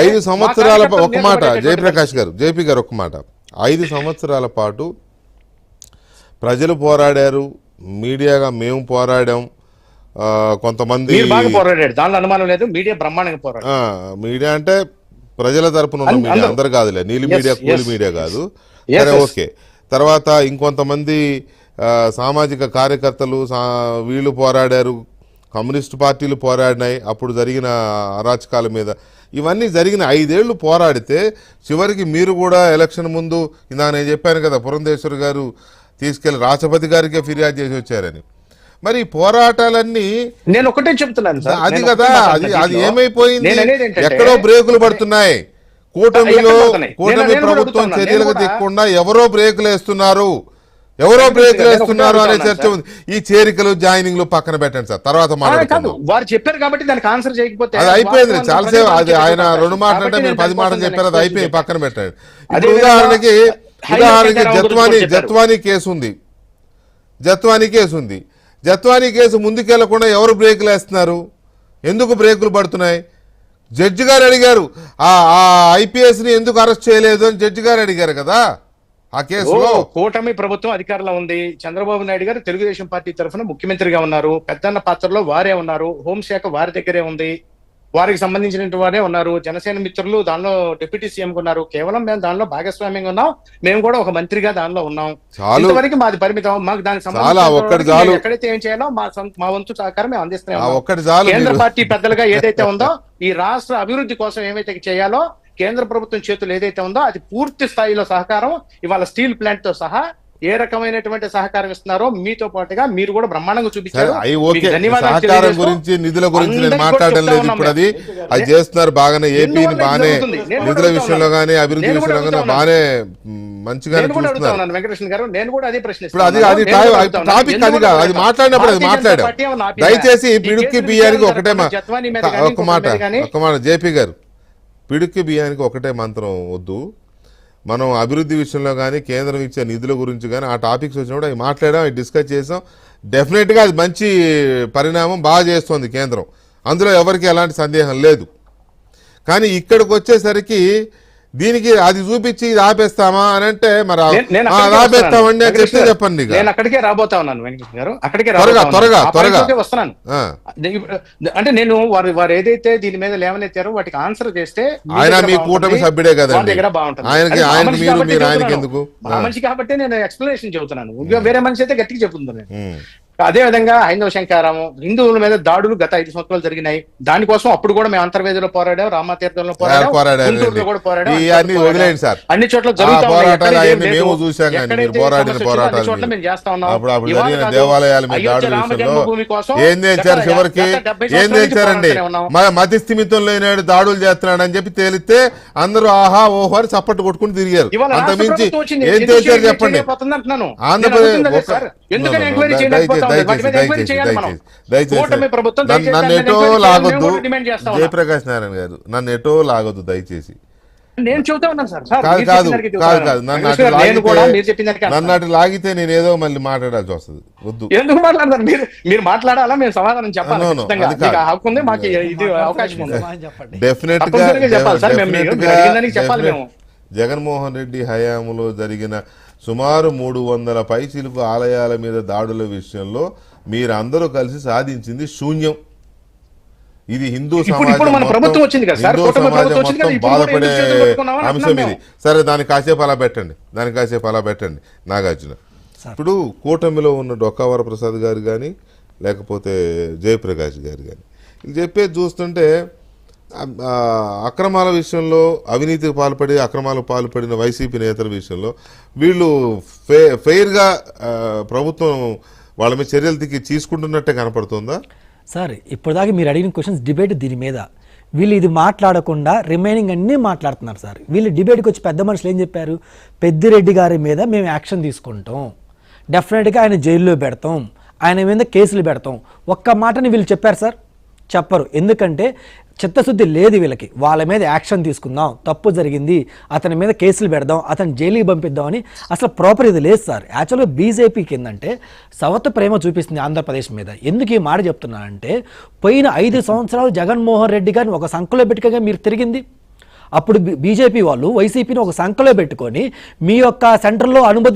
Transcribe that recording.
ఐదు సంవత్సరాల ఒక్క మాట జయప్రకాష్ గారు జేపీ గారు ఒక్క మాట ఐదు సంవత్సరాల పాటు ప్రజలు పోరాడారు మీడియాగా మేము పోరాడాం కొంతమంది మీరు బాగా పోరాడాడు దానిలో అనుమానం లేదు మీడియా బ్రహ్మాండంగా పోరాడు ఆ, మీడియా అంటే ప్రజల తరపున ఉన్న మీడియా అందరూ. కాదులే నీలి మీడియా కూలి. మీడియా కాదు సరే. ఓకే తర్వాత ఇంకొంతమంది సామాజిక కార్యకర్తలు వీళ్ళు పోరాడారు కమ్యూనిస్ట్ పార్టీలు పోరాడినాయి అప్పుడు జరిగిన అరాచకాల మీద ఇవన్నీ జరిగిన ఐదేళ్ళు పోరాడితే చివరికి మీరు కూడా ఎలక్షన్ ముందు ఇందాక నేను చెప్పాను కదా పురంధేశ్వర్ గారు తీసుకెళ్ళి రాష్ట్రపతి గారికే ఫిర్యాదు చేసి వచ్చారని మరి పోరాటాలన్నీ నేను ఒకటే చెప్తున్నాను సార్ అది కదా అది అది. ఏమైపోయింది ఎక్కడో బ్రేకులు పడుతున్నాయి కూటమిలో? కూటమి ప్రభుత్వం. చర్యలకు దిక్కుండా ఎవరో బ్రేకులు వేస్తున్నారు ఎవరో వేస్తున్నారు అనే చర్చ ఉంది. ఈ చేరికలు జాయినింగ్లు పక్కన పెట్టండి సార్. తర్వాత వారు చెప్పారు కాబట్టి దానికి ఆన్సర్ చేయకపోతే అది అయిపోయింది. చాలాసేపు అది ఆయన. రెండు మాటలు అంటే మీరు పది మాటలు చెప్పారు. అది అయిపోయి పక్కన పెట్టండి. ఉదాహరణకి ఉదాహరణకి జత్వాని. జత్వాని కేసు ఉంది జత్వాని కేసు ఉంది జత్వాని కేసు ముందుకెళ్ళకుండా ఎవరు బ్రేకులు వేస్తున్నారు ఎందుకు బ్రేకులు పడుతున్నాయి? జడ్జి గారు అడిగారు. ఆ ఐపీఎస్ని ఎందుకు అరెస్ట్ చేయలేదు అని జడ్జి గారు అడిగారు కదా. ఆ కేసులో కూటమి ప్రభుత్వం అధికారంలో ఉంది. చంద్రబాబు నాయుడు గారు తెలుగుదేశం పార్టీ తరఫున ముఖ్యమంత్రిగా ఉన్నారు. పెద్దన్న పాత్రలో వారే ఉన్నారు. హోంశాఖ వారి దగ్గరే ఉంది. వారికి సంబంధించిన వారే ఉన్నారు. జనసేన మిత్రులు దానిలో డిప్యూటీ సీఎం ఉన్నారు. కేవలం మేము దానిలో భాగస్వామ్యంగా ఉన్నాం. మేము కూడా ఒక మంత్రిగా దానిలో ఉన్నాం. ఇంతవరకు మాది పరిమితం. మాకు దానికి సంబంధించిన ఎక్కడైతే ఏం చేయాలో మా మా వంతు సహకారం మేము అందిస్తున్నాం కేంద్ర. పార్టీ పెద్దలుగా ఏదైతే ఉందో ఈ రాష్ట్ర అభివృద్ధి కోసం ఏమైతే చేయాలో కేంద్ర ప్రభుత్వం చేతులు ఏదైతే ఉందో అది పూర్తి స్థాయిలో సహకారం ఇవాళ స్టీల్ ప్లాంట్తో సహా ఏ రకమైనటువంటి సహకారం ఇస్తున్నారో మీతో పాటుగా మీరు కూడా బ్రహ్మాండంగా చూపించారు. సహకారం గురించి నిధుల గురించి నేను మాట్లాడడం లేదు ఇప్పుడు అది. అది చేస్తున్నారు బాగానే ఏపీని బాగానే. నిధుల విషయంలో. కానీ అభివృద్ధి విషయంలో అడుగుతా బాగానే మంచిగానే చూస్తున్నారు. వెంకటేశ్వర గారు. నేను కూడా అదే ఇప్పుడు అది అది టాపిక్ అది కాదు. అది మాట్లాడినప్పుడు అది మాట్లాడాం. దయచేసి పిడుక్కి బియ్యానికి ఒకటే ఒక మాట ఒక మాట జేపీ గారు. పిడికి బియ్యానికి ఒకటే మంత్రం వద్దు. మనం అభివృద్ధి విషయంలో కానీ కేంద్రం ఇచ్చే నిధుల గురించి కానీ ఆ టాపిక్స్ వచ్చినప్పుడు అవి మాట్లాడాం అవి డిస్కస్ చేసాం డెఫినెట్గా అది మంచి పరిణామం బాగా చేస్తుంది కేంద్రం. అందులో ఎవరికి ఎలాంటి సందేహం లేదు. కానీ ఇక్కడికి వచ్చేసరికి దీనికి అది చూపించి ఇది ఆపేస్తామా అని అంటే మరి ఆపేస్తామండి అని. చెప్తే చెప్పండి. నేను అక్కడికే రాబోతా ఉన్నాను వెంకటేశ్వర గారు అక్కడికే త్వరగా. త్వరగా, త్వరగా. వస్తున్నాను. అంటే నేను వారు వారు ఏదైతే దీని మీద లేవనెత్తారో వాటికి ఆన్సర్ చేస్తే ఆయన మీ కూటమి సభ్యుడే. వాళ్ళ దగ్గర బాగుంటుంది. ఆయనకి- మీరు- మీరు చెబుతున్నాను. ఎందుకు? మనిషి కాబట్టి నేను ఎక్స్ప్లెనేషన్ చెబుతున్నాను వేరే మనిషి అయితే గట్టిగా చెబుతుంది ఉమ్. అదే విధంగా హైందవ శంకారాము హిందువుల మీద దాడులు గత ఐదు సంవత్సరాలు జరిగినాయి. దానికోసం అప్పుడు కూడా మేము అంతర్వేదిలో పోరాడాం రామతీర్థంలో పోరాడాం కూడా సార్. అన్ని చోట్ల మేము చేస్తా ఉన్నాం. దేవాలయాల ఏం చివరికి ఏం మతి స్థిమితం లేనాడు దాడులు చేస్తున్నాడు అని చెప్పి తేలితే అందరూ ఆహా ఓహో అని చప్పట్టు కొట్టుకుని తిరిగారు. ఇవాళ అంత రాష్ట్ర మించి ప్రభుత్వం వచ్చింది. ఏం చేయలేదు- చెప్పండి. ఆంధ్రప్రదేశ్ నన్ను- ఎటో లాగొద్దు. జయప్రకాష్ నారాయణ గారు నన్ను ఎటో లాగొద్దు దయచేసి. నేను చెబుతా ఉన్నాను సార్. కాదు కాదు కాదు. కాదు నన్ను లాగితే మీరు చెప్పిన దానికి నన్ను అటు లాగితే నేను ఏదో మళ్ళీ మాట్లాడాల్సి వస్తుంది. వద్దు. ఎందుకు మాట్లాడతారు? మీరు మీరు మాట్లాడాలా? మేము సమాధానం చెప్పాలి? హక్కు ఉంది మాకు ఇది అవకాశం ఉంది. చెప్పండి. డెఫినెట్గా చెప్పాలి సార్, మేము చెప్పాలి మేము. జగన్మోహన్ రెడ్డి హయాంలో జరిగిన సుమారు మూడు వందల పైచిలుకు ఆలయాల మీద దాడుల విషయంలో మీరందరూ కలిసి సాధించింది శూన్యం. ఇది హిందూ సమాజం ఇప్పుడు మన మొత్తం- ప్రభుత్వం వచ్చింది కదా సార్, హిందూ కూటమి సమాజం ప్రభుత్వం వచ్చింది కదా, మొత్తం బాధపడే అంశం ఇది. సరే దానికి కాసేపు అలా పెట్టండి. దానికి కాసేపు అలా పెట్టండి నాగార్జున. ఇప్పుడు కూటమిలో ఉన్న డొక్కావర ప్రసాద్ గారు కానీ లేకపోతే జయప్రకాష్ గారు కానీ ఇది చెప్పేది చూస్తుంటే అక్రమాల విషయంలో అవినీతికి పాల్పడి అక్రమాలకు పాల్పడిన వైసీపీ నేతల విషయంలో వీళ్ళు ఫే ఫెయిర్గా ప్రభుత్వం వాళ్ళ మీద చర్యలు దిగి తీసుకుంటున్నట్టే కనపడుతుందా? సార్ ఇప్పటిదాకా మీరు అడిగిన క్వశ్చన్స్ డిబేట్ దీని మీద. వీళ్ళు ఇది మాట్లాడకుండా రిమైనింగ్ అన్నీ మాట్లాడుతున్నారు సార్. వీళ్ళు డిబేట్కి వచ్చి పెద్ద మనుషులు ఏం చెప్పారు? పెద్దిరెడ్డి గారి మీద మేము యాక్షన్ తీసుకుంటాం. డెఫినెట్గా ఆయన జైల్లో పెడతాం. ఆయన మీద కేసులు పెడతాం. ఒక్క మాటని వీళ్ళు చెప్పారు సార్? చెప్పరు. ఎందుకంటే చిత్తశుద్ధి లేదు వీళ్ళకి. వాళ్ళ మీద యాక్షన్ తీసుకుందాం తప్పు జరిగింది అతని మీద కేసులు పెడదాం అతని జైలుకి పంపిద్దామని అసలు ప్రాపర్ ఇది లేదు సార్. యాక్చువల్గా బీజేపీకి ఏంటంటే సవత ప్రేమ చూపిస్తుంది ఆంధ్రప్రదేశ్ మీద. ఎందుకు ఈ మాట చెప్తున్నానంటే పోయిన ఐదు సంవత్సరాలు జగన్మోహన్ రెడ్డి గారిని ఒక సంఖలో పెట్టుకగా మీరు తిరిగింది. అప్పుడు బీజేపీ వాళ్ళు వైసీపీని ఒక సంఖలో పెట్టుకొని మీ యొక్క సెంటర్లో అనుమతి